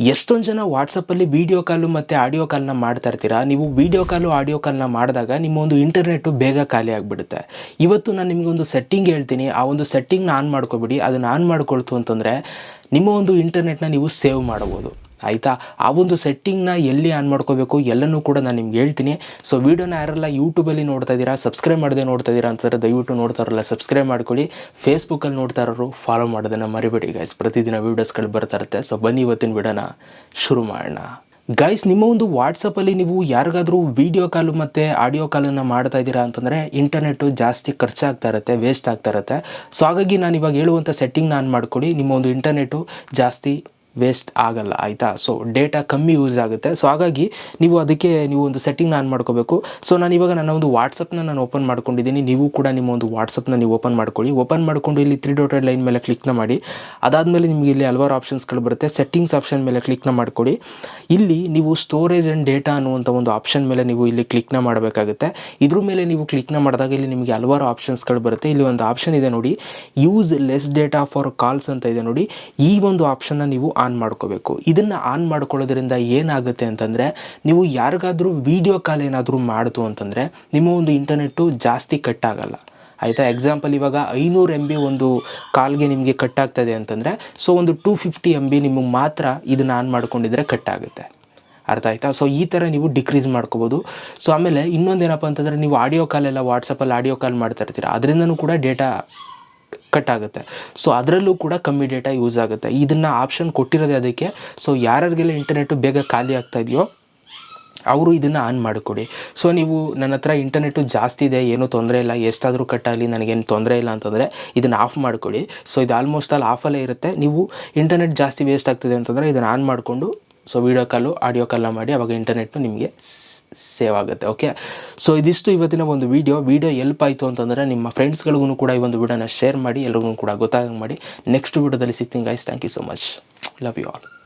ಎಷ್ಟೊಂದು ಜನ ವಾಟ್ಸಪ್ಪಲ್ಲಿ ವೀಡಿಯೋ ಕಾಲು ಮತ್ತು ಆಡಿಯೋ ಕಾಲ್ನ ಮಾಡ್ತಾ ಇರ್ತೀರಾ? ನೀವು ವೀಡಿಯೋ ಕಾಲು ಆಡಿಯೋ ಕಾಲ್ನ ಮಾಡಿದಾಗ ನಿಮ್ಮ ಒಂದು ಇಂಟರ್ನೆಟ್ಟು ಬೇಗ ಖಾಲಿ ಆಗಿಬಿಡುತ್ತೆ. ಇವತ್ತು ನಾನು ನಿಮಗೊಂದು ಸೆಟ್ಟಿಂಗ್ ಹೇಳ್ತೀನಿ. ಆ ಒಂದು ಸೆಟ್ಟಿಂಗ್ನ ಆನ್ ಮಾಡ್ಕೊಬಿಡಿ. ಅದನ್ನು ಆನ್ ಮಾಡ್ಕೊಳ್ತು ಅಂತಂದರೆ ನಿಮ್ಮ ಒಂದು ಇಂಟರ್ನೆಟ್ನ ನೀವು ಸೇವ್ ಮಾಡ್ಬೋದು. ಆಯಿತಾ? ಆ ಒಂದು ಸೆಟ್ಟಿಂಗ್ನ ಎಲ್ಲಿ ಆನ್ ಮಾಡ್ಕೋಬೇಕು ಎಲ್ಲನೂ ಕೂಡ ನಾನು ನಿಮ್ಗೆ ಹೇಳ್ತೀನಿ. ಸೊ ವೀಡಿಯೋನ ಯಾರೆಲ್ಲ ಯೂಟ್ಯೂಬಲ್ಲಿ ನೋಡ್ತಾ ಇದ್ದೀರಾ ಸಬ್ಸ್ಕ್ರೈಬ್ ಮಾಡದೆ ನೋಡ್ತಾ ಇದ್ದೀರಾ ಅಂತಂದರೆ ದಯವಿಟ್ಟು ನೋಡ್ತಾ ಇರಲ್ಲ ಸಬ್ಸ್ಕ್ರೈಬ್ ಮಾಡ್ಕೊಳ್ಳಿ. ಫೇಸ್ಬುಕ್ಕಲ್ಲಿ ನೋಡ್ತಾ ಇರೋರು ಫಾಲೋ ಮಾಡೋದನ್ನು ಮರಿಬೇಡಿ ಗೈಸ್ ಪ್ರತಿದಿನ ವೀಡಿಯೋಸ್ಗಳು ಬರ್ತಾ ಇರುತ್ತೆ. ಸೊ ಬನ್ನಿ ಇವತ್ತಿನ ವಿಡೋನ ಶುರು ಮಾಡೋಣ. ಗೈಸ್ ನಿಮ್ಮ ಒಂದು ವಾಟ್ಸಪ್ಪಲ್ಲಿ ನೀವು ಯಾರಿಗಾದರೂ ವೀಡಿಯೋ ಕಾಲು ಮತ್ತು ಆಡಿಯೋ ಕಾಲನ್ನು ಮಾಡ್ತಾ ಇದ್ದೀರಾ ಅಂತಂದರೆ ಇಂಟರ್ನೆಟ್ಟು ಜಾಸ್ತಿ ಖರ್ಚಾಗ್ತಾ ಇರುತ್ತೆ ವೇಸ್ಟ್ ಆಗ್ತಾ ಇರುತ್ತೆ. ಸೊ ಹಾಗಾಗಿ ನಾನು ಇವಾಗ ಹೇಳುವಂಥ ಸೆಟ್ಟಿಂಗ್ನ ಆನ್ ಮಾಡ್ಕೊಳ್ಳಿ. ನಿಮ್ಮ ಒಂದು ಇಂಟರ್ನೆಟ್ಟು ಜಾಸ್ತಿ ವೇಸ್ಟ್ ಆಗಲ್ಲ, ಆಯಿತಾ? ಸೊ ಡೇಟಾ ಕಮ್ಮಿ ಯೂಸ್ ಆಗುತ್ತೆ. ಸೊ ಹಾಗಾಗಿ ನೀವು ಅದಕ್ಕೆ ನೀವು ಒಂದು ಸೆಟ್ಟಿಂಗ್ನ ಆನ್ ಮಾಡ್ಕೋಬೇಕು. ಸೊ ನಾನು ಇವಾಗ ನನ್ನ ಒಂದು ವಾಟ್ಸಪ್ನ ನಾನು ಓಪನ್ ಮಾಡ್ಕೊಂಡಿದ್ದೀನಿ. ನೀವು ಕೂಡ ನಿಮ್ಮ ಒಂದು ವಾಟ್ಸಪ್ನ ನೀವು ಓಪನ್ ಮಾಡ್ಕೊಳ್ಳಿ. ಓಪನ್ ಮಾಡಿಕೊಂಡು ಇಲ್ಲಿ ತ್ರೀ ಡಾಟೆಡ್ ಲೈನ್ ಮೇಲೆ ಕ್ಲಿಕ್ನ ಮಾಡಿ. ಅದಾದಮೇಲೆ ನಿಮಗೆ ಇಲ್ಲಿ ಹಲವಾರು ಆಪ್ಷನ್ಸ್ಗಳು ಬರುತ್ತೆ. ಸೆಟ್ಟಿಂಗ್ಸ್ ಆಪ್ಷನ್ ಮೇಲೆ ಕ್ಲಿಕ್ನ ಮಾಡಿಕೊಡಿ ಇಲ್ಲಿ ನೀವು ಸ್ಟೋರೇಜ್ ಆ್ಯಂಡ್ ಡೇಟಾ ಅನ್ನುವಂಥ ಒಂದು ಆಪ್ಷನ್ ಮೇಲೆ ನೀವು ಇಲ್ಲಿ ಕ್ಲಿಕ್ನ ಮಾಡಬೇಕಾಗುತ್ತೆ. ಇದ್ರ ಮೇಲೆ ನೀವು ಕ್ಲಿಕ್ನ ಮಾಡಿದಾಗ ಇಲ್ಲಿ ನಿಮಗೆ ಹಲವಾರು ಆಪ್ಷನ್ಸ್ಗಳು ಬರುತ್ತೆ. ಇಲ್ಲಿ ಒಂದು ಆಪ್ಷನ್ ಇದೆ ನೋಡಿ. Use less data for calls ಅಂತ ಇದೆ ನೋಡಿ. ಈ ಒಂದು ಆಪ್ಷನ್ನ ನೀವು ಆನ್ ಮಾಡ್ಕೋಬೇಕು. ಇದನ್ನು ಆನ್ ಮಾಡ್ಕೊಳ್ಳೋದ್ರಿಂದ ಏನಾಗುತ್ತೆ ಅಂತಂದರೆ, ನೀವು ಯಾರಿಗಾದರೂ ವೀಡಿಯೋ ಕಾಲ್ ಏನಾದರೂ ಮಾಡಿತು ಅಂತಂದರೆ, ನಿಮ್ಮ ಒಂದು ಇಂಟರ್ನೆಟ್ಟು ಜಾಸ್ತಿ ಕಟ್ ಆಗಲ್ಲ ಆಯಿತಾ? ಎಕ್ಸಾಂಪಲ್ ಇವಾಗ ಐನೂರು ಎಂ ಬಿ ಒಂದು ಕಾಲ್ಗೆ ನಿಮಗೆ ಕಟ್ ಆಗ್ತದೆ ಅಂತಂದರೆ ಸೊ ಒಂದು ಟೂ ಫಿಫ್ಟಿ ಎಂ ಬಿ ನಿಮಗೆ ಮಾತ್ರ ಇದನ್ನು ಆನ್ ಮಾಡ್ಕೊಂಡಿದ್ರೆ ಕಟ್ ಆಗುತ್ತೆ ಅರ್ಥ ಆಯಿತಾ? ಸೊ ಈ ಥರ ನೀವು ಡಿಕ್ರೀಸ್ ಮಾಡ್ಕೋಬೋದು. ಸೊ ಆಮೇಲೆ ಇನ್ನೊಂದೇನಪ್ಪ ಅಂತಂದರೆ, ನೀವು ಆಡಿಯೋ ಕಾಲ್ ಎಲ್ಲ ವಾಟ್ಸಪ್ಪಲ್ಲಿ ಆಡಿಯೋ ಕಾಲ್ ಮಾಡ್ತಾ ಇರ್ತೀರ, ಅದರಿಂದನೂ ಕೂಡ ಡೇಟಾ ಕಟ್ ಆಗುತ್ತೆ ಸೊ ಅದರಲ್ಲೂ ಕೂಡ ಕಮ್ಮಿ ಡೇಟಾ ಯೂಸ್ ಆಗುತ್ತೆ. ಇದನ್ನು ಆಪ್ಷನ್ ಕೊಟ್ಟಿರೋದೇ ಅದಕ್ಕೆ. ಸೊ ಯಾರ್ಯಾರಿಗೆಲ್ಲ ಇಂಟರ್ನೆಟ್ಟು ಬೇಗ ಖಾಲಿ ಆಗ್ತಾ ಇದೆಯೋ, ಅವರು ಇದನ್ನು ಆನ್ ಮಾಡಿಕೊಡಿ. ಸೊ ನೀವು ನನ್ನ ಹತ್ರ ಇಂಟರ್ನೆಟ್ಟು ಜಾಸ್ತಿ ಇದೆ, ಏನೂ ತೊಂದರೆ ಇಲ್ಲ, ಎಷ್ಟಾದರೂ ಕಟ್ಟಾಗಲಿ, ನನಗೇನು ತೊಂದರೆ ಇಲ್ಲ ಅಂತಂದರೆ ಇದನ್ನು ಆಫ್ ಮಾಡಿಕೊಡಿ. ಸೊ ಇದು ಆಲ್ಮೋಸ್ಟ್ ಆಲ್ ಆಫಲ್ಲೇ ಇರುತ್ತೆ. ನೀವು ಇಂಟರ್ನೆಟ್ ಜಾಸ್ತಿ ವೇಸ್ಟ್ ಆಗ್ತಿದೆ ಅಂತಂದರೆ ಇದನ್ನು ಆನ್ ಮಾಡಿಕೊಂಡು ಸೊ ವೀಡಿಯೋ ಕಾಲು ಆಡಿಯೋ ಕಾಲ್ನ ಮಾಡಿ ಅವಾಗ ಇಂಟರ್ನೆಟ್ನು ನಿಮಗೆ ಸೇವ್ ಆಗುತ್ತೆ ಓಕೆ ಸೊ ಇದಿಷ್ಟು ಇವತ್ತಿನ ಒಂದು ವೀಡಿಯೋ ವೀಡಿಯೋ ಎಲ್ಪ್ ಆಯಿತು ಅಂತಂದರೆ ನಿಮ್ಮ ಫ್ರೆಂಡ್ಸ್ಗಳಿಗೂ ಕೂಡ ಈ ಒಂದು ವೀಡಿಯೋನ ಶೇರ್ ಮಾಡಿ, ಎಲ್ರಿಗೂ ಕೂಡ ಗೊತ್ತಾಗಂಗೆ ಮಾಡಿ. ನೆಕ್ಸ್ಟ್ ವೀಡಿಯೋದಲ್ಲಿ ಸಿಗ್ತೀನಿ guys thank you so much love you all